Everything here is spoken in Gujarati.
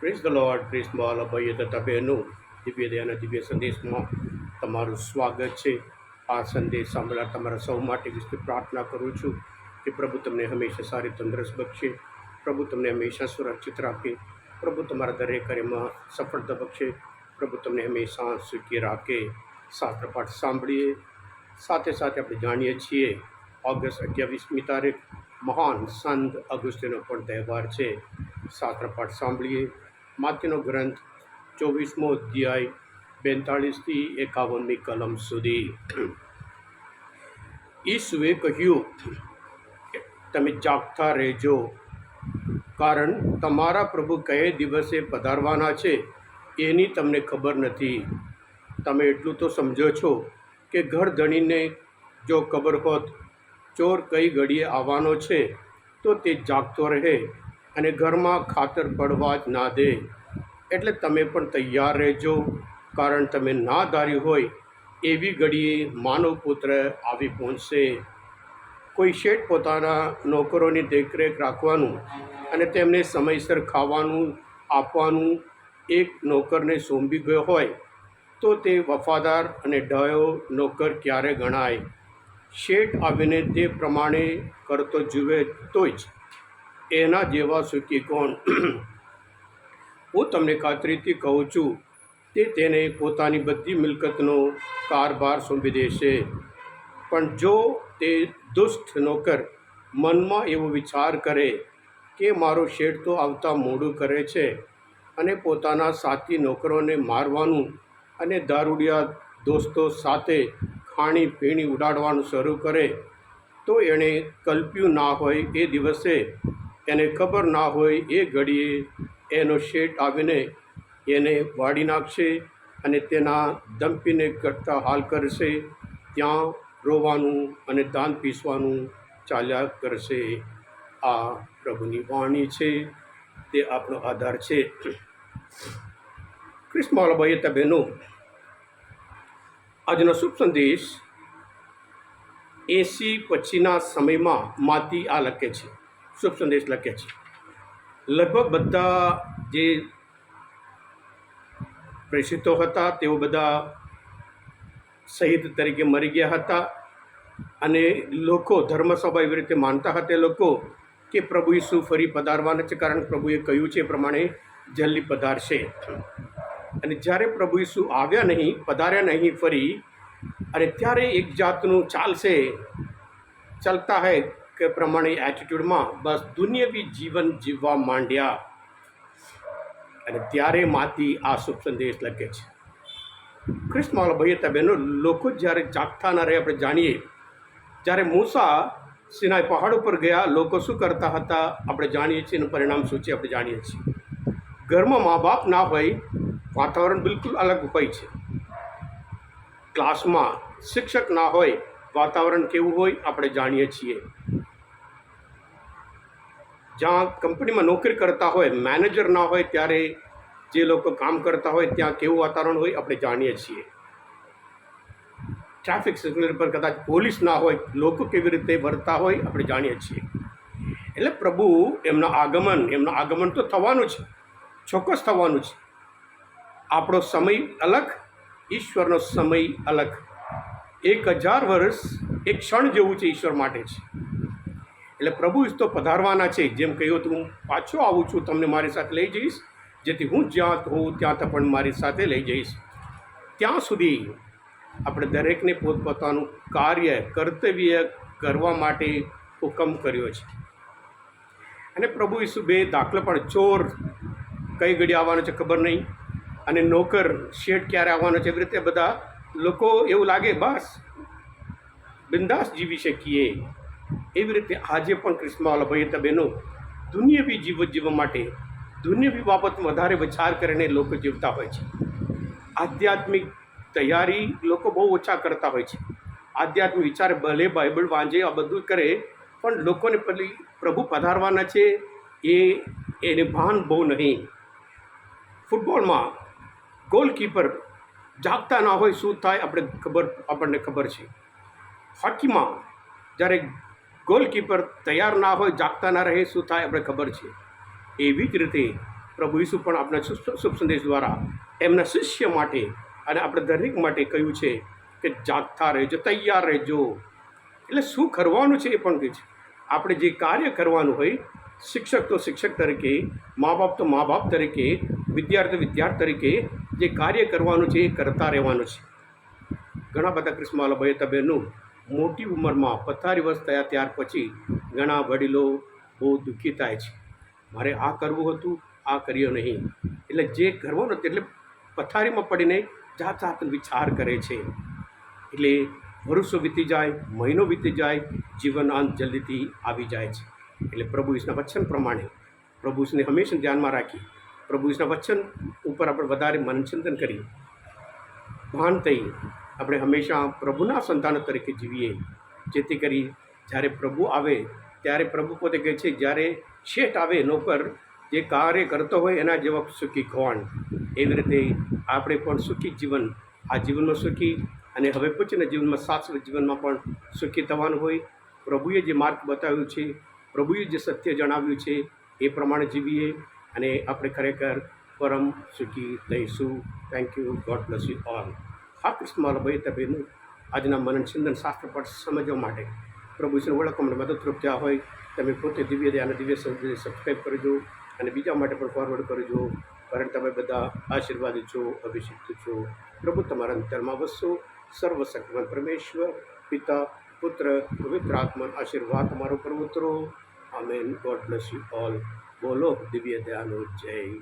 પ્રેસ ધ લોર્ડ પ્રેસ બાલ ભાઈઓ તથા બહેનો દિવ્ય દયાના દિવ્ય સંદેશમાં તમારું સ્વાગત છે. આ સંદેશ સાંભળવા તમારા સૌ માટે વિસ્તૃત પ્રાર્થના કરું છું કે પ્રભુ તમને હંમેશા સારી તંદુરસ્ત બક્ષે, પ્રભુ તમને હંમેશા સુરક્ષિત રાખે, પ્રભુ તમારા દરેક કાર્યમાં સફળતા બક્ષે, પ્રભુ તમને હંમેશા સુખી રાખે. શાસ્ત્ર પાઠ સાંભળીએ. સાથે સાથે આપણે જાણીએ છીએ, ઓગસ્ટ અઠ્યાવીસમી તારીખ, મહાન સંત અગસ્ત્યનો પણ તહેવાર છે. શાસ્ત્ર પાઠ સાંભળીએ. માત્યનો ગ્રંથ ચોવીસમો અધ્યાય બેતાળીસથી એકાવનની કલમ સુધી. ઈસુએ કહ્યું તમે જાગતા રહેજો, કારણ તમારા પ્રભુ કયે દિવસે પધારવાના છે એની તમને ખબર નથી. તમે એટલું તો સમજો છો કે ઘર ધણીને જો ખબર હોત, ચોર કઈ ઘડીએ આવવાનો છે તો તે જાગતો રહે. અને ઘરમાં ખાતર પડવા જ ના દે. એટલે તમે પણ તૈયાર રહેજો, કારણ તમે ના ધાર્યું હોય, એવી ઘડીએ માનવ પુત્ર આવી પહોંચશે. કોઈ શેઠ પોતાના નોકરોની દેખરેખ રાખવાનું અને તેમને સમયસર ખાવાનું આપવાનું એક નોકરને સોંપી ગયો હોય, તો તે વફાદાર અને ડયો નોકર ક્યારે ગણાય? શેઠ આવીને તે પ્રમાણે કરતો જુએ તો જ. એના જેવા સુખી કોણ? હું તમને ખાતરીથી કહું છું તે તેને પોતાની બધી મિલકતનો કારભાર સોંપી દેશે. પણ જો તે દુષ્ટ નોકર મનમાં એવો વિચાર કરે કે મારો શેઠ તો આવતા મોડું કરે છે અને પોતાના સાથી નોકરોને મારવાનું અને દારૂડિયા દોસ્તો સાથે ખાણી પીણી ઉડાડવાનું શરૂ કરે, તો એણે કલ્પ્યું ના હોય એ દિવસે એને ખબર ના હોય એ ઘડીએ એનો શેઠ આવીને એને વાળી નાખશે અને તેના દંપીને કરતા હાલ કરશે. ત્યાં રોવાનું અને દાન પીસવાનું ચાલ્યા કરશે. આ પ્રભુની વાણી છે. તે આપણો આધાર છે. ક્રિસ્માલભાઈ તબેનો આજનો શુભ સંદેશ એસી પછીના સમયમાં માતી આ લખે છે. શુભ સંદેશ લખે છે. લગભગ બધા જે પ્રેષિતો હતા, તેઓ બધા શહીદ તરીકે મરી ગયા હતા અને લોકો ધર્મસભા એવી રીતે માનતા હતા લોકો કે પ્રભુ ઈસુ ફરી પધારવાના છે કારણ પ્રભુએ કહ્યું છે એ પ્રમાણે જલ્દી પધારશે. અને જ્યારે પ્રભુ ઈસુ આવ્યા નહીં, પધાર્યા નહીં ફરી અને ત્યારે એક જાતનું ચાલશે, ચાલતા હૈ કે પ્રમાણે એટીટ્યૂડમાં બસ દુનિયાવી જીવન જીવવા માંડ્યા. અને ત્યારે માતી આ શુભ સંદેશ લખે છે. ખ્રિસ્તમાલ ભાઈ બહેનો લોકો જ્યારે જાગતા ના રહે, આપણે જાણીએ. જ્યારે મૂસા સિનાઈ પહાડ ઉપર ગયા, લોકો શું કરતા હતા, આપણે જાણીએ છીએ, એનું પરિણામ શું છે, આપણે જાણીએ છીએ. ઘરમાં મા બાપ ના હોય, વાતાવરણ બિલકુલ અલગ હોય છે. ક્લાસમાં શિક્ષક ના હોય, વાતાવરણ કેવું હોય, આપણે જાણીએ છીએ. જ્યાં કંપનીમાં નોકરી કરતા હોય મેનેજર ના હોય ત્યારે જે લોકો કામ કરતા હોય ત્યાં કેવું વાતાવરણ હોય, આપણે જાણીએ છીએ. ટ્રાફિક સિગ્નલ પર કદાચ પોલીસ ના હોય, લોકો કેવી રીતે વર્તા હોય, આપણે જાણીએ છીએ. એટલે પ્રભુ એમના આગમન એમના આગમન તો થવાનું છે, ચોક્કસ થવાનું છે. આપણો સમય અલગ, ઈશ્વરનો સમય અલગ. એક હજાર વર્ષ, એક ક્ષણ જેવું છે ઈશ્વર માટે છે. એટલે પ્રભુ તો પધારવાના છે. જેમ કહ્યું હતું, હું પાછો આવું છું, તમને મારી સાથે લઈ જઈશ. જેથી હું જ્યાં હોઉં, ત્યાં તો પણ મારી સાથે લઈ જઈશ. ત્યાં સુધી આપણે દરેકને પોતપોતાનું કાર્ય, કર્તવ્ય કરવા માટે હુકમ કર્યો છે. અને પ્રભુ ઈસુ બે દાખલા પણ ચોર કઈ ઘડી આવવાનો છે ખબર નહીં. અને નોકર શેઠ ક્યારે આવવાનો છે એવી રીતે બધા લોકો એવું લાગે, બસ, બિંદાસ જીવી શકીએ. એવી રીતે આજે પણ ક્રિસ્માવાલા ભાઈ બહેનો દુનિયાવી જીવન જીવવા માટે દુનિયાવી બાબત વધારે વિચાર કરીને લોકો જીવતા હોય છે. આધ્યાત્મિક તૈયારી લોકો બહુ ઓછા કરતા હોય છે. આધ્યાત્મિક વિચાર ભલે બાઇબલ વાંચે, આ બધું કરે, પણ લોકોને પેલી પ્રભુ પધારવાના છે, એ એને ભાન બહુ નહીં. ફૂટબોલમાં ગોલકીપર જાગતા ના હોય શું થાય, આપણે ખબર, આપણને ખબર છે. હોકીમાં જ્યારે ગોલકીપર તૈયાર ના હોય, જાગતા ના રહે, શું થાય આપણે ખબર છે. એવી જ રીતે પ્રભુ ઈસુ પણ આપણા શુભ સંદેશ દ્વારા એમના શિષ્ય માટે અને આપણે દરેક માટે કહ્યું છે કે જાગતા રહેજો, તૈયાર રહેજો. એટલે શું કરવાનું છે એ પણ કહે છે. આપણે જે કાર્ય કરવાનું હોય, શિક્ષક તો શિક્ષક તરીકે મા બાપ તો મા બાપ તરીકે, વિદ્યાર્થી વિદ્યાર્થી તરીકે જે કાર્ય કરવાનું છે એ કરતા રહેવાનું છે. ઘણા બધા ક્રિસ્માલા ભાઈ તબેનું મોટી ઉંમરમાં પથારી વર્ષ થયા ત્યાર પછી ઘણા વડીલો બહુ દુઃખી થાય છે. મારે આ કરવું હતું, આ કર્યો નહીં. એટલે જે કરવાનું હતું, એટલે પથારીમાં પડીને જાત જાત વિચાર કરે છે. એટલે વર્ષો વીતી જાય, મહિનો વીતી જાય, જીવન અંત જલ્દીથી આવી જાય છે. એટલે પ્રભુ ઈસના વચન પ્રમાણે, પ્રભુ ઈસને હંમેશા ધ્યાનમાં રાખી, પ્રભુ ઈસના વચન ઉપર આપણે વધારે મનચિંતન કરી, ભાન થઈ આપણે હંમેશા પ્રભુના સંતાન તરીકે જીવીએ. જેથી કરી જ્યારે પ્રભુ આવે, ત્યારે પ્રભુ પોતે કહે છે, જ્યારે શેઠ આવે નોકર, જે કાર્ય કરતો હોય એના જેવા સુખી કોણ એવી રીતે આપણે પણ સુખી જીવન, આ જીવનમાં સુખી અને હવે પછીના જીવનમાં શાશ્વત જીવનમાં પણ સુખી થવાનું હોય. પ્રભુએ જે માર્ગ બતાવ્યું છે, પ્રભુએ જે સત્ય જણાવ્યું છે, એ પ્રમાણે જીવીએ અને આપણે ખરેખર પરમ સુખી થઈશું. Thank you God bless you all હા કૃષ્ણ ભાઈ તબેનું આજના મનન ચિંતન શાસ્ત્ર પાઠ સમજવા માટે. પ્રભુ વિશે ઓળખવા માટે મદદરૂપ થયા હોય, તમે પોતે દિવ્ય દે અને દિવ્ય સંદેશ સબસ્ક્રાઈબ કરજો અને બીજા માટે પણ ફોરવર્ડ કરજો. કારણ તમે બધા આશીર્વાદિત છો, અભિષિક્ત છો. પ્રભુ, તમારા અંતરમાં વસો. સર્વશક્તિમાન પરમેશ્વર, પિતા, પુત્ર, પવિત્ર આત્મા, આશીર્વાદ તમારો પર ઉતરો. આમેન ગોડ બ્લેસ ઓલ બોલો, દિવ્ય દયાનો જય.